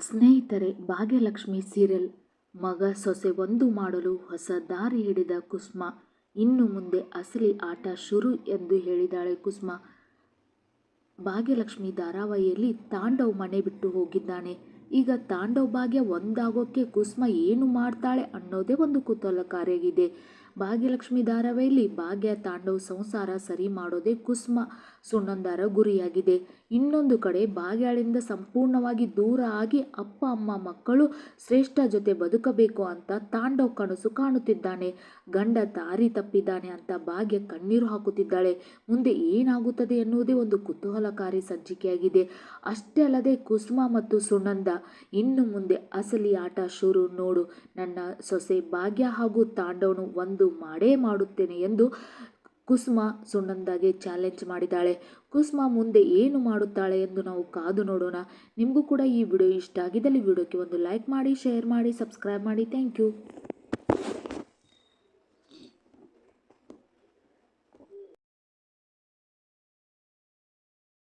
ಸ್ನೇಹಿತರೆ, ಭಾಗ್ಯಲಕ್ಷ್ಮಿ ಸೀರಿಯಲ್ ಮಗ ಸೊಸೆ ಒಂದು ಮಾಡಲು ಹೊಸ ದಾರಿ ಹಿಡಿದ ಕುಸ್ಮ. ಇನ್ನು ಮುಂದೆ ಅಸಲಿ ಆಟ ಶುರು ಎಂದು ಹೇಳಿದಾಳೆ ಕುಸ್ಮ. ಭಾಗ್ಯಲಕ್ಷ್ಮಿ ಧಾರಾವಾಹಿಯಲ್ಲಿ ತಾಂಡವ್ ಮನೆ ಬಿಟ್ಟು ಹೋಗಿದ್ದಾನೆ. ಈಗ ತಾಂಡವ್ ಭಾಗ್ಯ ಒಂದಾಗೋಕ್ಕೆ ಕುಸ್ಮ ಏನು ಮಾಡ್ತಾಳೆ ಅನ್ನೋದೇ ಒಂದು ಕುತೂಹಲಕಾರಿಯಾಗಿದೆ. ಭಾಗ್ಯಲಕ್ಷ್ಮಿ ಧಾರಾವಾಹಿಯಲ್ಲಿ ಭಾಗ್ಯ ತಾಂಡವ್ ಸಂಸಾರ ಸರಿ ಮಾಡೋದೇ ಕುಸುಮ ಸುಣ್ಣಂದಾರ ಗುರಿಯಾಗಿದೆ. ಇನ್ನೊಂದು ಕಡೆ ಭಾಗ್ಯಳಿಂದ ಸಂಪೂರ್ಣವಾಗಿ ದೂರ ಆಗಿ ಅಪ್ಪ, ಅಮ್ಮ, ಮಕ್ಕಳು ಶ್ರೇಷ್ಠ ಜೊತೆ ಬದುಕಬೇಕು ಅಂತ ತಾಂಡವ್ ಕನಸು ಕಾಣುತ್ತಿದ್ದಾನೆ. ಗಂಡ ದಾರಿ ತಪ್ಪಿದ್ದಾನೆ ಅಂತ ಭಾಗ್ಯ ಕಣ್ಣೀರು ಹಾಕುತ್ತಿದ್ದಾಳೆ. ಮುಂದೆ ಏನಾಗುತ್ತದೆ ಎನ್ನುವುದೇ ಒಂದು ಕುತೂಹಲಕಾರಿ ಸಂಚಿಕೆಯಾಗಿದೆ. ಅಷ್ಟೇ ಅಲ್ಲದೆ ಕುಸುಮ ಮತ್ತು ಸುನಂದ, ಇನ್ನು ಮುಂದೆ ಅಸಲಿ ಆಟ ಶುರು ನೋಡು. ನನ್ನ ಸೊಸೆ ಭಾಗ್ಯ ಹಾಗೂ ತಾಂಡವನು ಒಂದು ಮಾಡೇ ಮಾಡುತ್ತೇನೆ ಎಂದು ಕುಸುಮ ಸುಣ್ಣಂದಾಗೆ ಚಾಲೆಂಜ್ ಮಾಡಿದ್ದಾಳೆ. ಕುಸುಮ ಮುಂದೆ ಏನು ಮಾಡುತ್ತಾಳೆ ಎಂದು ನಾವು ಕಾದು ನೋಡೋಣ. ನಿಮಗೂ ಕೂಡ ಈ ವಿಡಿಯೋ ಇಷ್ಟ ಆಗಿದ್ದಲ್ಲಿ ವಿಡಿಯೋಕ್ಕೆ ಒಂದು ಲೈಕ್ ಮಾಡಿ ಶೇರ್ ಮಾಡಿ ಸಬ್ಸ್ಕ್ರೈಬ್ ಮಾಡಿ. Thank you